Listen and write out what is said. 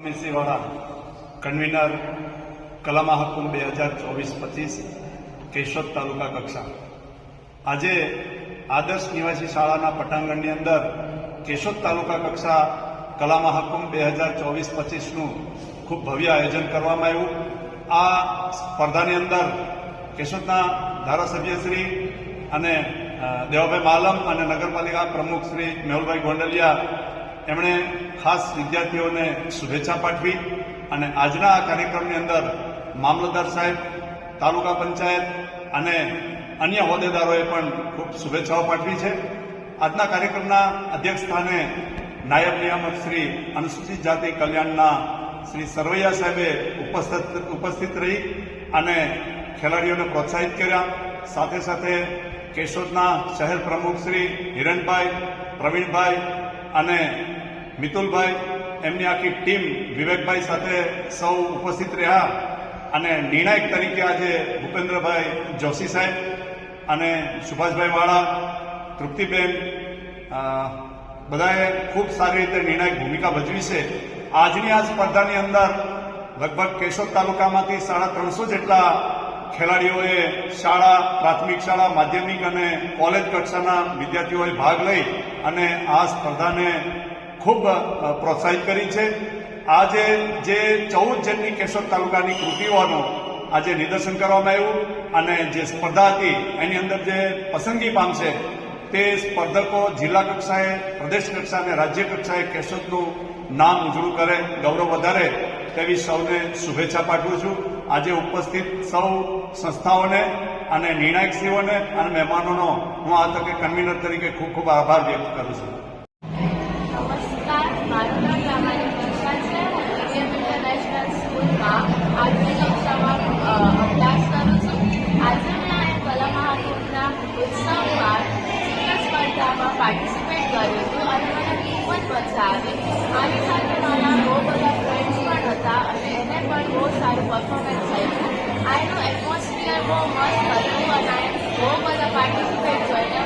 મિસીવાળા convener કલા મહાકુંભ બે હજાર ચોવીસ પચીસ કેશોદ તાલુકા કક્ષા. આજે આદર્શ નિવાસી શાળાના પટાંગણની અંદર કેશોદ તાલુકા કક્ષા કલા મહાકુંભ બે હજાર ચોવીસ પચીસનું ખૂબ ભવ્ય આયોજન કરવામાં આવ્યું. આ સ્પર્ધાની અંદર કેશોદના ધારાસભ્યશ્રી અને દેવાભાઈ માલમ અને નગરપાલિકા પ્રમુખ શ્રી મેહુલભાઈ ગોંડલિયા એમણે ખાસ વિદ્યાર્થીઓને શુભેચ્છા પાઠવી અને આજના આ કાર્યક્રમની અંદર મામલતદાર સાહેબ, તાલુકા પંચાયત અને અન્ય હોદ્દેદારોએ પણ ખૂબ શુભેચ્છાઓ પાઠવી છે. આજના કાર્યક્રમના અધ્યક્ષ સ્થાને નાયબ નિયામક શ્રી અનુસૂચિત જાતિ કલ્યાણના શ્રી સરવૈયા સાહેબે ઉપસ્થિત ઉપસ્થિત રહી અને ખેલાડીઓને પ્રોત્સાહિત કર્યા. સાથે સાથે કેશોદના શહેર પ્રમુખ શ્રી હિરણભાઈ, પ્રવીણભાઈ અને મિતુલભાઈ, એમની આખી ટીમ, વિવેકભાઈ સાથે સૌ ઉપસ્થિત રહ્યા અને નિર્ણાયક તરીકે આજે ભૂપેન્દ્રભાઈ જોશી સાહેબ અને સુભાષભાઈ વાળા, તૃપ્તિબેન બધાએ ખૂબ સારી રીતે નિર્ણાયક ભૂમિકા ભજવી છે. આજની આ સ્પર્ધાની અંદર લગભગ કેશોદ તાલુકામાંથી સાડા ત્રણસો જેટલા ખેલાડીઓએ શાળા, પ્રાથમિક શાળા, માધ્યમિક અને કોલેજ કક્ષાના વિદ્યાર્થીઓએ ભાગ લઈ અને આ સ્પર્ધાને ખૂબ પ્રોત્સાહિત કરી છે. આજે જે ચૌદ જણની કેશોદ તાલુકાની કૃતિઓનું આજે નિદર્શન કરવામાં આવ્યું અને જે સ્પર્ધા હતી, એની અંદર જે પસંદગી પામશે તે સ્પર્ધકો જિલ્લા કક્ષાએ, પ્રદેશ કક્ષાએ અને રાજ્ય કક્ષાએ કેશોદનું નામ ઉજળું કરે, ગૌરવ વધારે તેવી સૌને શુભેચ્છા પાઠવું છું. આજે ઉપસ્થિત સૌ સંસ્થાઓને અને નિર્ણાયકશ્રીઓને અને મહેમાનોનો હું આ તકે કન્વીનર તરીકે ખૂબ ખૂબ આભાર વ્યક્ત કરું છું. નમસ્કાર મારું નામ રામાની વર્ષા છે ઇન્ટરનેશનલ સ્કૂલમાં આઠમી કક્ષામાં અભ્યાસ કરું છું આજે મેં કલા મહાકુંભના ઉત્સવમાં ચિત્ર સ્પર્ધામાં પાર્ટિસિપેટ કર્યું હતું અને મને ખૂબ જ મજા આવી મારી સાથે મારા બહુ બધા ફ્રેન્ડ્સ પણ હતા અને એને પણ બહુ સારું પરફોર્મન્સ થયું આનું એટમોસ્ફિયર બહુ મસ્ત હતું અને બહુ બધા પાર્ટિસિપેટ જોઈને